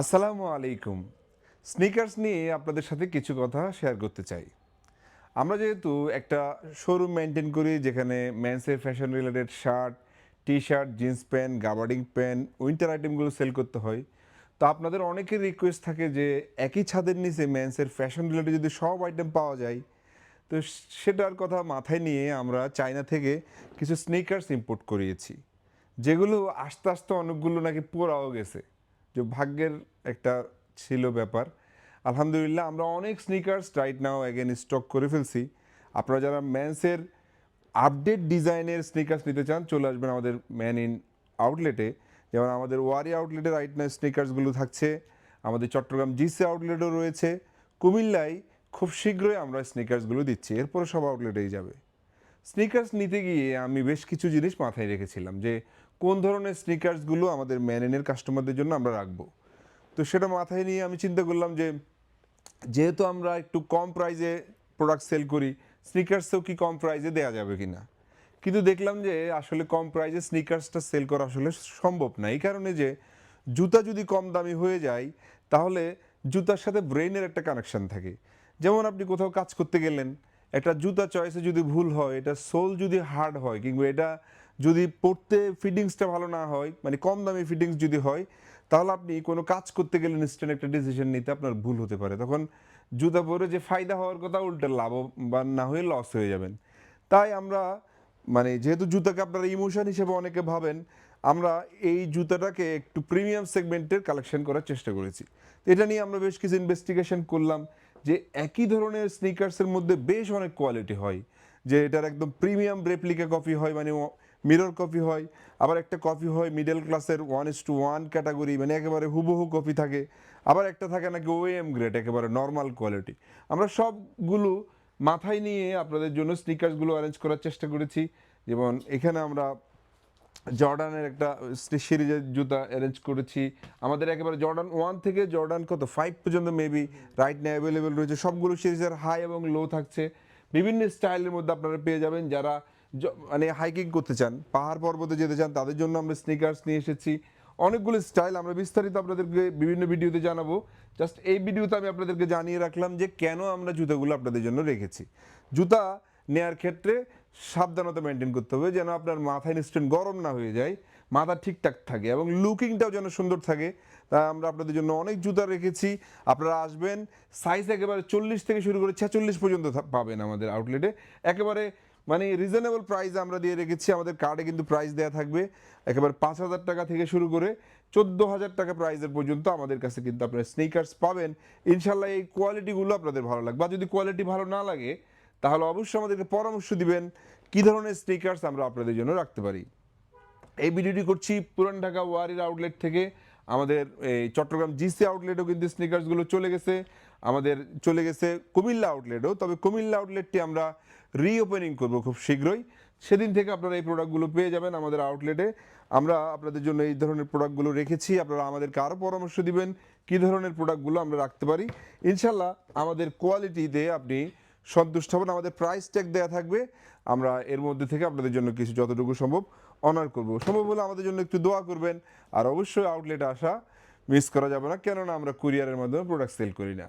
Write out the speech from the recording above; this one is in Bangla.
আসসালামু আলাইকুম। স্নিকার্স নিয়ে আপনাদের সাথে কিছু কথা শেয়ার করতে চাই। আমরা যেহেতু একটা শোরুম মেনটেন করি, যেখানে মেন্সের fashion related shirt T shirt jeans pant gabardine pant winter আইটেমগুলো সেল করতে হয়। তো আপনাদের অনেকের রিকোয়েস্ট থাকে যে একই ছাদের নিচে মেন্সের ফ্যাশন রিলেটেড যদি সব আইটেম পাওয়া যায়, তো সেটার কথা মাথায় নিয়ে আমরা চায়না থেকে কিছু স্নিকার্স ইম্পোর্ট করিয়েছি। যেগুলো আস্তে আস্তে অনেকগুলো নাকি পোড়াও গেছে। যে ভাগ্যের একটা ছিল ব্যাপার। আলহামদুলিল্লাহ, আমরা অনেক sneakers right now again stock করে ফেলছি। আপনারা যারা ম্যান্সের আপডেট ডিজাইনের স্নিকার্স নিতে চান, চলে আসবেন আমাদের ম্যান ইন আউটলেটে যেমন আমাদের ওয়ারি আউটলেটে রাইট নাও স্নিকার্সগুলো থাকছে। আমাদের চট্টগ্রাম জিসি আউটলেটও রয়েছে। কুমিল্লায় খুব শীঘ্রই আমরা স্নিকার্সগুলো দিচ্ছি। এরপরে সব আউটলেটেই যাবে। স্নিকার্স নিতে গিয়ে আমি বেশ কিছু জিনিস মাথায় রেখেছিলাম যে কোন ধরনের স্নিকার্সগুলো আমাদের ম্যানেনের কাস্টমারদের জন্য আমরা রাখব? তো সেটা মাথায় নিয়ে আমি চিন্তা করলাম যে, যেহেতু আমরা একটু কম প্রাইজে প্রোডাক্ট সেল করি স্নিকার্সেও কি কম প্রাইজে দেওয়া যাবে কি না কিন্তু দেখলাম যে, আসলে কম প্রাইজে স্নিকার্সটা সেল করা আসলে সম্ভব না। এই কারণে যে, জুতা যদি কম দামি হয়ে যায়, তাহলে জুতার সাথে ব্রেনের একটা কানেকশন থাকে। যেমন আপনি কোথাও কাজ করতে গেলেন, একটা জুতা চয়েসে যদি ভুল হয়, এটা সোল যদি হার্ড হয়, কিংবা এটা যদি পড়তে ফিটিংসটা ভালো না হয় মানে কম দামি ফিটিংস যদি হয়, তাহলে আপনি কোনো কাজ করতে গেলে ইনস্ট্যান্ট একটা ডিসিশন নিতে আপনার ভুল হতে পারে। তখন জুতা পরে যে ফায়দা হওয়ার কথা, উল্টে লাভবান না হয়ে লস হয়ে যাবেন। তাই আমরা মানে যেহেতু জুতাকে আপনারা ইমোশন হিসেবে অনেকে ভাবেন, আমরা এই জুতাটাকে একটু প্রিমিয়াম সেগমেন্টের কালেকশন করার চেষ্টা করেছি। এটা নিয়ে আমরা বেশ কিছু ইনভেস্টিগেশন করলাম যে একই ধরনের স্নিকার্সের মধ্যে বেশ অনেক কোয়ালিটি হয়, যে এটার একদম প্রিমিয়াম রেপ্লিকা কপি হয় মানে মিরর কপি হয়, আবার একটা কপি হয় মিডল ক্লাসের one is to one category মানে একেবারে হুবহু কপি থাকে, আবার একটা থাকে নাকি ওএম গ্রেড একেবারে নর্মাল কোয়ালিটি আমরা সবগুলো মাথায় নিয়ে আপনাদের জন্য স্নিকার্সগুলো অ্যারেঞ্জ করার চেষ্টা করেছি। যেমন এখানে আমরা জর্ডানের একটা সিরিজের জুতা অ্যারেঞ্জ করেছি। আমাদের একেবারে জর্ডান ওয়ান থেকে জর্ডান কত? ফাইভ পর্যন্ত মেবি রাইট না অ্যাভেলেবেল রয়েছে। সবগুলো সিরিজের হাই এবং লো থাকছে। বিভিন্ন স্টাইলের মধ্যে আপনারা পেয়ে যাবেন। যারা মানে হাইকিং করতে চান, পাহাড় পর্বতে যেতে চান, তাদের জন্য আমরা স্নিকার্স নিয়ে এসেছি। অনেকগুলো স্টাইল আমরা বিস্তারিত আপনাদেরকে বিভিন্ন ভিডিওতে জানাব। জাস্ট এই ভিডিওতে আমি আপনাদেরকে জানিয়ে রাখলাম যে কেন আমরা জুতাগুলো আপনাদের জন্য রেখেছি। জুতা নেয়ার ক্ষেত্রে সাবধানতা মেনটেন করতে হবে যেন আপনার মাথায় ইনস্ট্যান্ট গরম না হয়ে যায়, মাথা ঠিকঠাক থাকে এবং লুকিংটাও যেন সুন্দর থাকে। তা আমরা আপনাদের জন্য অনেক জুতা রেখেছি। আপনারা আসবেন সাইজ একেবারে চল্লিশ থেকে শুরু করে ছেচল্লিশ পর্যন্ত পাবেন আমাদের আউটলেটে একেবারে মানে রিজনেবল প্রাইস আমরা দিয়ে রেখেছি, আমাদের কার্ডে কিন্তু প্রাইস দেওয়া থাকবে একেবারে পাঁচ হাজার টাকা থেকে শুরু করে চোদ্দ হাজার টাকা প্রাইসের পর্যন্ত আমাদের কাছে কিন্তু আপনারা স্নিকার্স পাবেন। ইনশাল্লাহ এই কোয়ালিটিগুলো আপনাদের ভালো লাগবে। আর যদি কোয়ালিটি ভালো না লাগে, তাহলে অবশ্যই আমাদেরকে পরামর্শ দিবেন কী ধরনের স্নিকার্স আমরা আপনাদের জন্য রাখতে পারি। এই ভিডিওটি করছি পুরান ঢাকা ওয়ারির আউটলেট থেকে। আমাদের এই চট্টগ্রাম জিসি আউটলেটও কিন্তু স্নিকার্সগুলো চলে গেছে। আমাদের চলে গেছে কুমিল্লা আউটলেটও তবে কুমিল্লা আউটলেটটি আমরা রিওপেনিং করব খুব শীঘ্রই। সেদিন থেকে আপনারা এই প্রোডাক্টগুলো পেয়ে যাবেন আমাদের আউটলেটে আমরা আপনাদের জন্য এই ধরনের প্রোডাক্টগুলো রেখেছি। আপনারা আমাদেরকে আরও পরামর্শ দিবেন কী ধরনের প্রোডাক্টগুলো আমরা রাখতে পারি। ইনশাল্লাহ আমাদের কোয়ালিটিতে আপনি সন্তুষ্ট হবেন। আমাদের প্রাইস ট্যাগ দেওয়া থাকবে। আমরা এর মধ্যে থেকে আপনাদের জন্য কিছু যতটুকু সম্ভব অনার করব। সম্ভব হলে আমাদের জন্য একটু দোয়া করবেন। আর অবশ্যই আউটলেটে আসা মিস করা যাবে না। কেননা আমরা কুরিয়ারের মাধ্যমে প্রোডাক্ট সেল করি না।